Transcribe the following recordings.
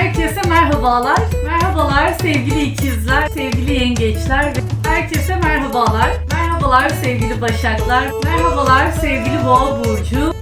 Herkese merhabalar. Merhabalar sevgili ikizler, sevgili yengeçler herkese merhabalar. Merhabalar sevgili başaklar. Merhabalar sevgili boğa burcu.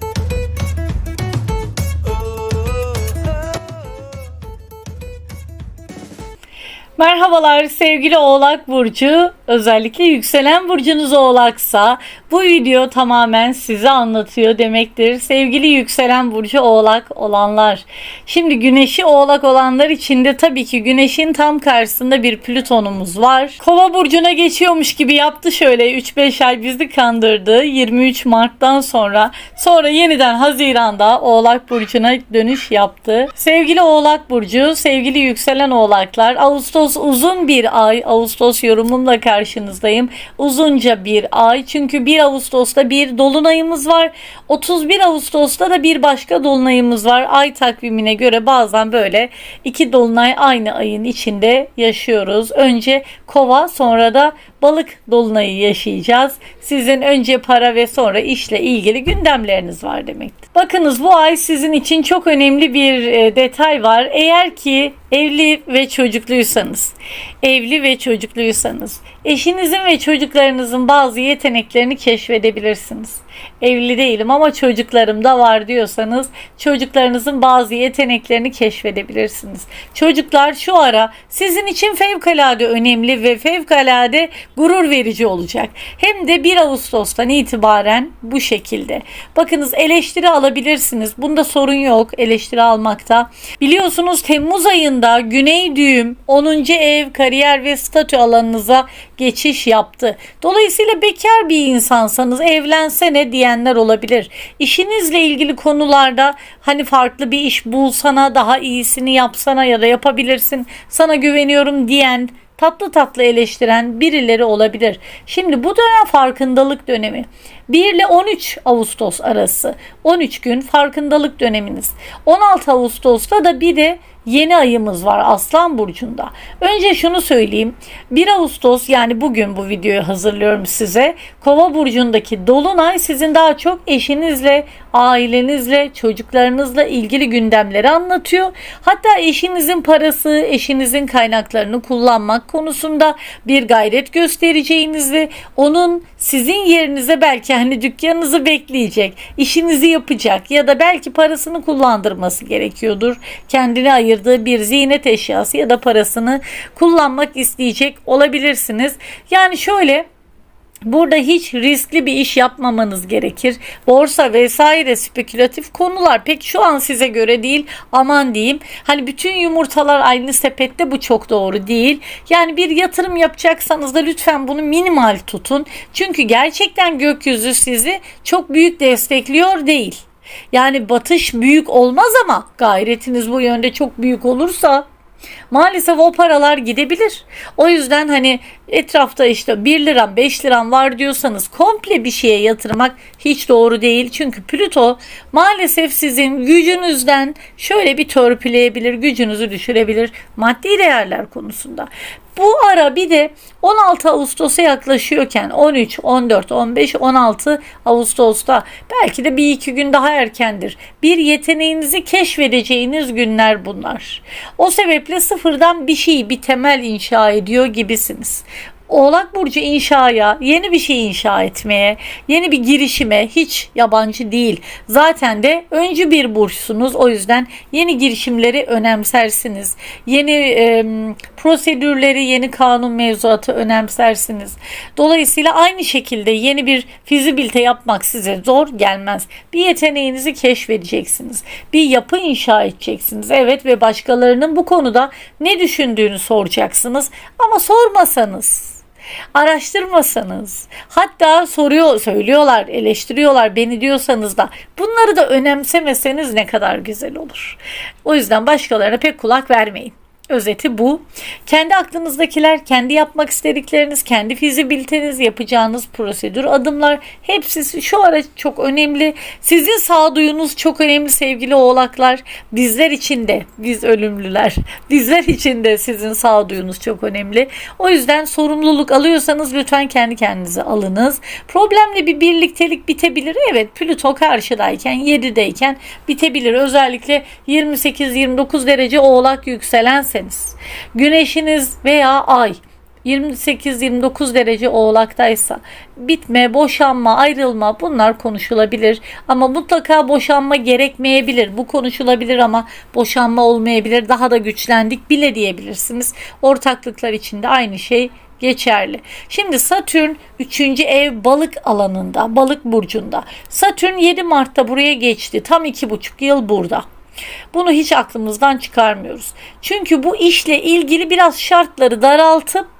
Merhabalar sevgili Oğlak Burcu. Özellikle yükselen burcunuz Oğlaksa bu video tamamen size anlatıyor demektir. Sevgili yükselen burcu Oğlak olanlar. Şimdi güneşi Oğlak olanlar için de tabii ki güneşin tam karşısında bir Plütonumuz var. Kova burcuna geçiyormuş gibi yaptı şöyle 3-5 ay bizi kandırdı. 23 Mart'tan sonra sonra yeniden Haziran'da Oğlak burcuna dönüş yaptı. Sevgili Oğlak burcu, sevgili yükselen Oğlaklar, Ağustos uzun bir ay. Ağustos yorumumla karşınızdayım. Uzunca bir ay. Çünkü 1 Ağustos'ta bir dolunayımız var. 31 Ağustos'ta da bir başka dolunayımız var. Ay takvimine göre bazen böyle iki dolunay aynı ayın içinde yaşıyoruz. Önce kova sonra da balık dolunayı yaşayacağız. Sizin önce para ve sonra işle ilgili gündemleriniz var demektir. Bakınız bu ay sizin için çok önemli bir e, detay var. Eğer ki evli ve çocukluysanız, evli ve çocukluysanız, eşinizin ve çocuklarınızın bazı yeteneklerini keşfedebilirsiniz. Evli değilim ama çocuklarım da var diyorsanız çocuklarınızın bazı yeteneklerini keşfedebilirsiniz. Çocuklar şu ara sizin için fevkalade önemli ve fevkalade gurur verici olacak. Hem de 1 Ağustos'tan itibaren bu şekilde. Bakınız eleştiri alabilirsiniz. Bunda sorun yok eleştiri almakta. Biliyorsunuz Temmuz ayında Güney Düğüm 10. ev kariyer ve statü alanınıza geçiş yaptı. Dolayısıyla bekar bir insansanız evlensene diyenler olabilir. İşinizle ilgili konularda hani farklı bir iş bulsana daha iyisini yapsana ya da yapabilirsin sana güveniyorum diyen tatlı tatlı eleştiren birileri olabilir. Şimdi bu dönem farkındalık dönemi. 1 ile 13 Ağustos arası 13 gün farkındalık döneminiz. 16 Ağustos'ta da bir de yeni ayımız var Aslan Burcu'nda. Önce şunu söyleyeyim. 1 Ağustos yani bugün bu videoyu hazırlıyorum size. Kova Burcu'ndaki Dolunay sizin daha çok eşinizle, ailenizle, çocuklarınızla ilgili gündemleri anlatıyor. Hatta eşinizin parası, eşinizin kaynaklarını kullanmak konusunda bir gayret göstereceğinizi, onun sizin yerinize belki hani dükkanınızı bekleyecek, işinizi yapacak ya da belki parasını kullandırması gerekiyordur. Kendine ayırdığı bir ziynet eşyası ya da parasını kullanmak isteyecek olabilirsiniz. Yani şöyle Burada hiç riskli bir iş yapmamanız gerekir. Borsa vesaire spekülatif konular pek şu an size göre değil. Aman diyeyim. Hani bütün yumurtalar aynı sepette bu çok doğru değil. Yani bir yatırım yapacaksanız da lütfen bunu minimal tutun. Çünkü gerçekten gökyüzü sizi çok büyük destekliyor değil. Yani batış büyük olmaz ama gayretiniz bu yönde çok büyük olursa Maalesef o paralar gidebilir. O yüzden hani etrafta işte 1 liram 5 liram var diyorsanız komple bir şeye yatırmak hiç doğru değil. Çünkü Plüto maalesef sizin gücünüzden şöyle bir törpüleyebilir, gücünüzü düşürebilir maddi değerler konusunda. Bu ara bir de 16 Ağustos'a yaklaşıyorken 13, 14, 15, 16 Ağustos'ta belki de bir iki gün daha erkendir. Bir yeteneğinizi keşfedeceğiniz günler bunlar. O sebeple sıfırdan bir şey, bir temel inşa ediyor gibisiniz. Oğlak Burcu inşaya, yeni bir şey inşa etmeye, yeni bir girişime hiç yabancı değil. Zaten de öncü bir burçsunuz. O yüzden yeni girişimleri önemsersiniz. Yeni e, prosedürleri, yeni kanun mevzuatı önemsersiniz. Dolayısıyla aynı şekilde yeni bir fizibilite yapmak size zor gelmez. Bir yeteneğinizi keşfedeceksiniz. Bir yapı inşa edeceksiniz. Evet ve başkalarının bu konuda ne düşündüğünü soracaksınız. Ama sormasanız araştırmasanız hatta soruyor söylüyorlar eleştiriyorlar beni diyorsanız da bunları da önemsemeseniz ne kadar güzel olur. O yüzden başkalarına pek kulak vermeyin. Özeti bu. Kendi aklınızdakiler, kendi yapmak istedikleriniz, kendi fizibiliteniz, yapacağınız prosedür, adımlar hepsi şu ara çok önemli. Sizin sağduyunuz çok önemli sevgili oğlaklar. Bizler için de, biz ölümlüler, bizler için de sizin sağduyunuz çok önemli. O yüzden sorumluluk alıyorsanız lütfen kendi kendinize alınız. Problemli bir birliktelik bitebilir. Evet Plüto karşıdayken, 7'deyken bitebilir. Özellikle 28-29 derece oğlak yükselen güneşiniz veya ay 28-29 derece oğlaktaysa bitme, boşanma, ayrılma bunlar konuşulabilir. Ama mutlaka boşanma gerekmeyebilir. Bu konuşulabilir ama boşanma olmayabilir. Daha da güçlendik bile diyebilirsiniz. Ortaklıklar içinde aynı şey geçerli. Şimdi Satürn 3. ev balık alanında, balık burcunda. Satürn 7 Mart'ta buraya geçti. Tam 2,5 yıl burada. Bunu hiç aklımızdan çıkarmıyoruz. Çünkü bu işle ilgili biraz şartları daraltıp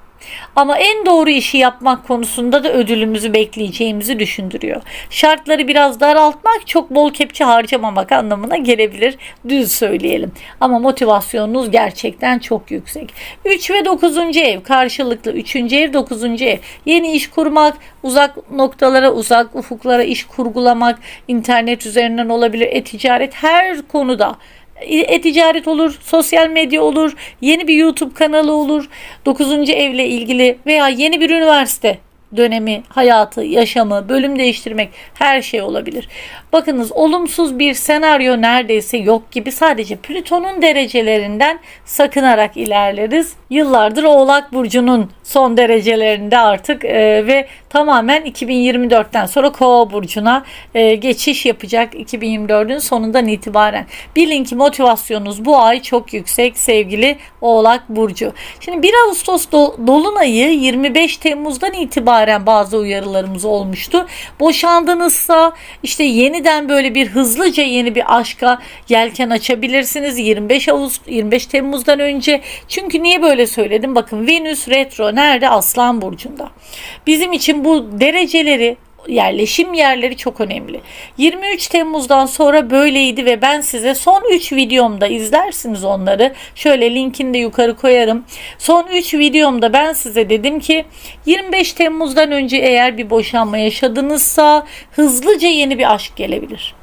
ama en doğru işi yapmak konusunda da ödülümüzü bekleyeceğimizi düşündürüyor. Şartları biraz daraltmak çok bol kepçe harcamamak anlamına gelebilir. Düz söyleyelim. Ama motivasyonunuz gerçekten çok yüksek. 3 ve 9. ev karşılıklı 3. ev 9. ev. Yeni iş kurmak, uzak noktalara, uzak ufuklara iş kurgulamak, internet üzerinden olabilir, e-ticaret her konuda e-ticaret olur, sosyal medya olur, yeni bir YouTube kanalı olur, 9. evle ilgili veya yeni bir üniversite dönemi, hayatı, yaşamı, bölüm değiştirmek her şey olabilir. Bakınız olumsuz bir senaryo neredeyse yok gibi sadece Plüton'un derecelerinden sakınarak ilerleriz. Yıllardır Oğlak Burcu'nun son derecelerinde artık e, ve tamamen 2024'ten sonra Kova Burcu'na e, geçiş yapacak 2024'ün sonundan itibaren. Bilin ki motivasyonunuz bu ay çok yüksek sevgili Oğlak Burcu. Şimdi 1 Ağustos do- Dolunay'ı 25 Temmuz'dan itibaren bazı uyarılarımız olmuştu. Boşandınızsa işte yeniden böyle bir hızlıca yeni bir aşka yelken açabilirsiniz 25 Ağustos 25 Temmuz'dan önce. Çünkü niye böyle söyledim? Bakın Venüs retro nerede? Aslan burcunda. Bizim için bu dereceleri yerleşim yerleri çok önemli. 23 Temmuz'dan sonra böyleydi ve ben size son 3 videomda izlersiniz onları. Şöyle linkini de yukarı koyarım. Son 3 videomda ben size dedim ki 25 Temmuz'dan önce eğer bir boşanma yaşadınızsa hızlıca yeni bir aşk gelebilir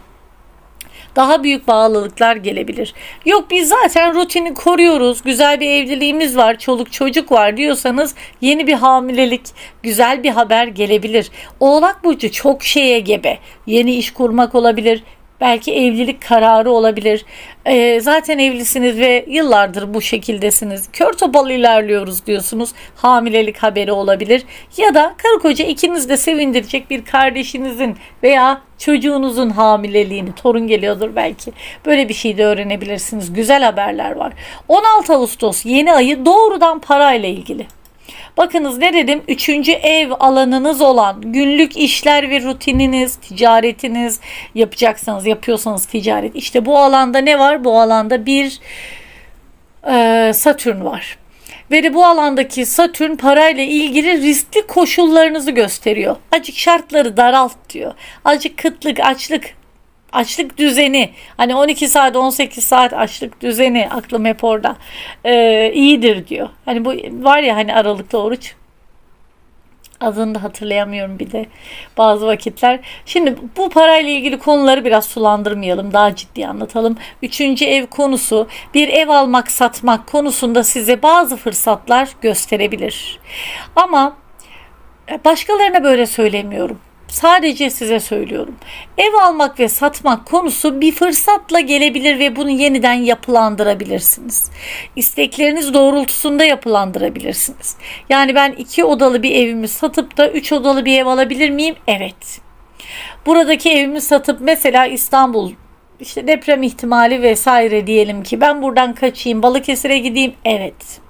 daha büyük bağlılıklar gelebilir. Yok biz zaten rutini koruyoruz. Güzel bir evliliğimiz var, çoluk çocuk var diyorsanız yeni bir hamilelik, güzel bir haber gelebilir. Oğlak burcu çok şeye gebe. Yeni iş kurmak olabilir, Belki evlilik kararı olabilir. Ee, zaten evlisiniz ve yıllardır bu şekildesiniz. Kör topal ilerliyoruz diyorsunuz. Hamilelik haberi olabilir. Ya da karı koca ikiniz de sevindirecek bir kardeşinizin veya çocuğunuzun hamileliğini, torun geliyordur belki. Böyle bir şey de öğrenebilirsiniz. Güzel haberler var. 16 Ağustos yeni ayı doğrudan parayla ilgili. Bakınız ne dedim? Üçüncü ev alanınız olan günlük işler ve rutininiz, ticaretiniz yapacaksanız, yapıyorsanız ticaret. İşte bu alanda ne var? Bu alanda bir e, Satürn var. Ve de bu alandaki Satürn parayla ilgili riskli koşullarınızı gösteriyor. Acık şartları daralt diyor. Acık kıtlık, açlık, açlık düzeni hani 12 saat 18 saat açlık düzeni aklım hep orada ee, iyidir diyor. Hani bu var ya hani aralıkta oruç adını da hatırlayamıyorum bir de bazı vakitler. Şimdi bu parayla ilgili konuları biraz sulandırmayalım. Daha ciddi anlatalım. Üçüncü ev konusu bir ev almak satmak konusunda size bazı fırsatlar gösterebilir. Ama başkalarına böyle söylemiyorum. Sadece size söylüyorum. Ev almak ve satmak konusu bir fırsatla gelebilir ve bunu yeniden yapılandırabilirsiniz. İstekleriniz doğrultusunda yapılandırabilirsiniz. Yani ben iki odalı bir evimi satıp da üç odalı bir ev alabilir miyim? Evet. Buradaki evimi satıp mesela İstanbul işte deprem ihtimali vesaire diyelim ki ben buradan kaçayım Balıkesir'e gideyim. Evet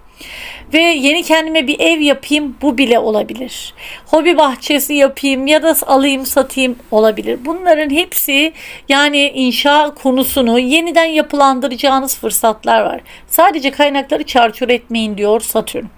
ve yeni kendime bir ev yapayım bu bile olabilir. Hobi bahçesi yapayım ya da alayım satayım olabilir. Bunların hepsi yani inşa konusunu yeniden yapılandıracağınız fırsatlar var. Sadece kaynakları çarçur etmeyin diyor Satürn.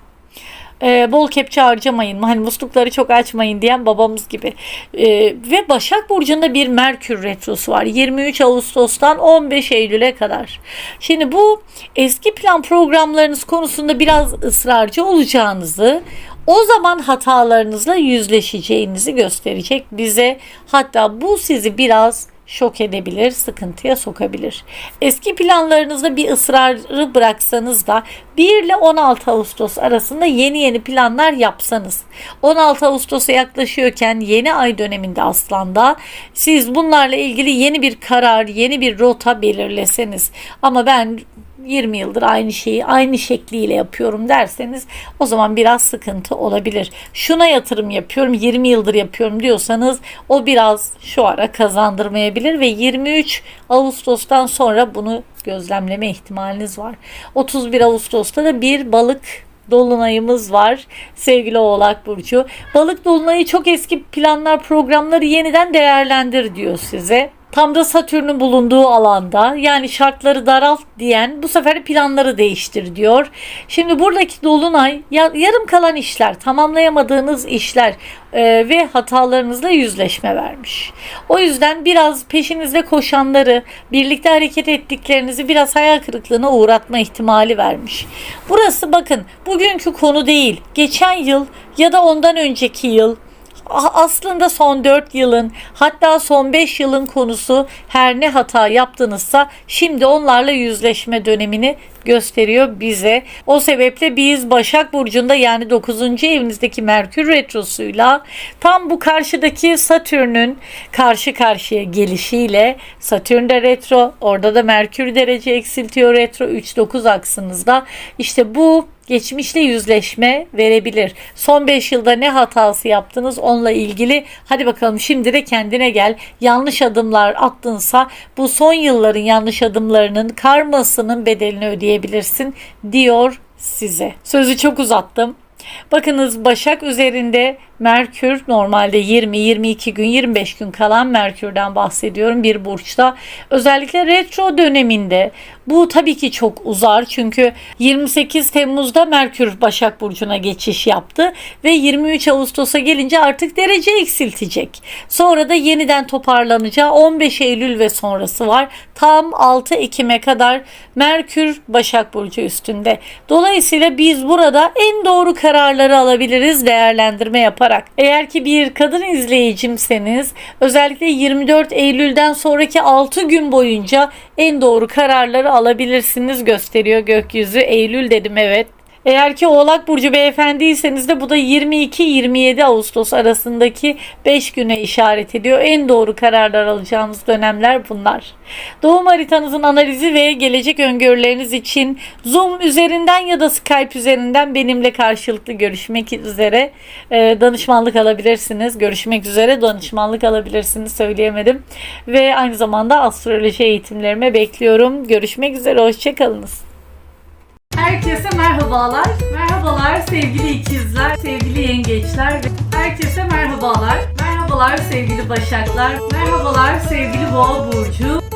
E, bol kepçe harcamayın, hani muslukları çok açmayın diyen babamız gibi. E, ve Başak Burcu'nda bir Merkür Retrosu var. 23 Ağustos'tan 15 Eylül'e kadar. Şimdi bu eski plan programlarınız konusunda biraz ısrarcı olacağınızı, o zaman hatalarınızla yüzleşeceğinizi gösterecek bize. Hatta bu sizi biraz şok edebilir, sıkıntıya sokabilir. Eski planlarınızda bir ısrarı bıraksanız da 1 ile 16 Ağustos arasında yeni yeni planlar yapsanız 16 Ağustos'a yaklaşıyorken yeni ay döneminde aslanda siz bunlarla ilgili yeni bir karar, yeni bir rota belirleseniz ama ben 20 yıldır aynı şeyi aynı şekliyle yapıyorum derseniz o zaman biraz sıkıntı olabilir. Şuna yatırım yapıyorum 20 yıldır yapıyorum diyorsanız o biraz şu ara kazandırmayabilir ve 23 Ağustos'tan sonra bunu gözlemleme ihtimaliniz var. 31 Ağustos'ta da bir balık dolunayımız var sevgili Oğlak Burcu. Balık dolunayı çok eski planlar programları yeniden değerlendir diyor size. Tam da Satürn'ün bulunduğu alanda yani şartları daralt diyen bu sefer planları değiştir diyor. Şimdi buradaki dolunay ya- yarım kalan işler, tamamlayamadığınız işler e, ve hatalarınızla yüzleşme vermiş. O yüzden biraz peşinizde koşanları, birlikte hareket ettiklerinizi biraz hayal kırıklığına uğratma ihtimali vermiş. Burası bakın bugünkü konu değil. Geçen yıl ya da ondan önceki yıl aslında son 4 yılın hatta son 5 yılın konusu her ne hata yaptınızsa şimdi onlarla yüzleşme dönemini gösteriyor bize. O sebeple biz Başak Burcu'nda yani 9. evinizdeki Merkür Retrosu'yla tam bu karşıdaki Satürn'ün karşı karşıya gelişiyle Satürn de retro orada da Merkür derece eksiltiyor retro 3-9 aksınızda işte bu geçmişle yüzleşme verebilir. Son 5 yılda ne hatası yaptınız onunla ilgili hadi bakalım şimdi de kendine gel. Yanlış adımlar attınsa bu son yılların yanlış adımlarının karmasının bedelini ödeyebilirsin diyor size. Sözü çok uzattım. Bakınız Başak üzerinde Merkür normalde 20-22 gün 25 gün kalan Merkür'den bahsediyorum bir burçta. Özellikle retro döneminde bu tabii ki çok uzar çünkü 28 Temmuz'da Merkür Başak Burcu'na geçiş yaptı ve 23 Ağustos'a gelince artık derece eksiltecek. Sonra da yeniden toparlanacağı 15 Eylül ve sonrası var. Tam 6 Ekim'e kadar Merkür Başak Burcu üstünde. Dolayısıyla biz burada en doğru kararları alabiliriz değerlendirme yaparak. Eğer ki bir kadın izleyicimseniz özellikle 24 Eylül'den sonraki 6 gün boyunca en doğru kararları alabilirsiniz gösteriyor gökyüzü. Eylül dedim evet. Eğer ki Oğlak Burcu beyefendiyseniz de bu da 22-27 Ağustos arasındaki 5 güne işaret ediyor. En doğru kararlar alacağımız dönemler bunlar. Doğum haritanızın analizi ve gelecek öngörüleriniz için Zoom üzerinden ya da Skype üzerinden benimle karşılıklı görüşmek üzere e, danışmanlık alabilirsiniz. Görüşmek üzere danışmanlık alabilirsiniz söyleyemedim. Ve aynı zamanda astroloji eğitimlerime bekliyorum. Görüşmek üzere hoşçakalınız. Herkese merhabalar. Merhabalar sevgili ikizler, sevgili yengeçler herkese merhabalar. Merhabalar sevgili başaklar. Merhabalar sevgili boğa burcu.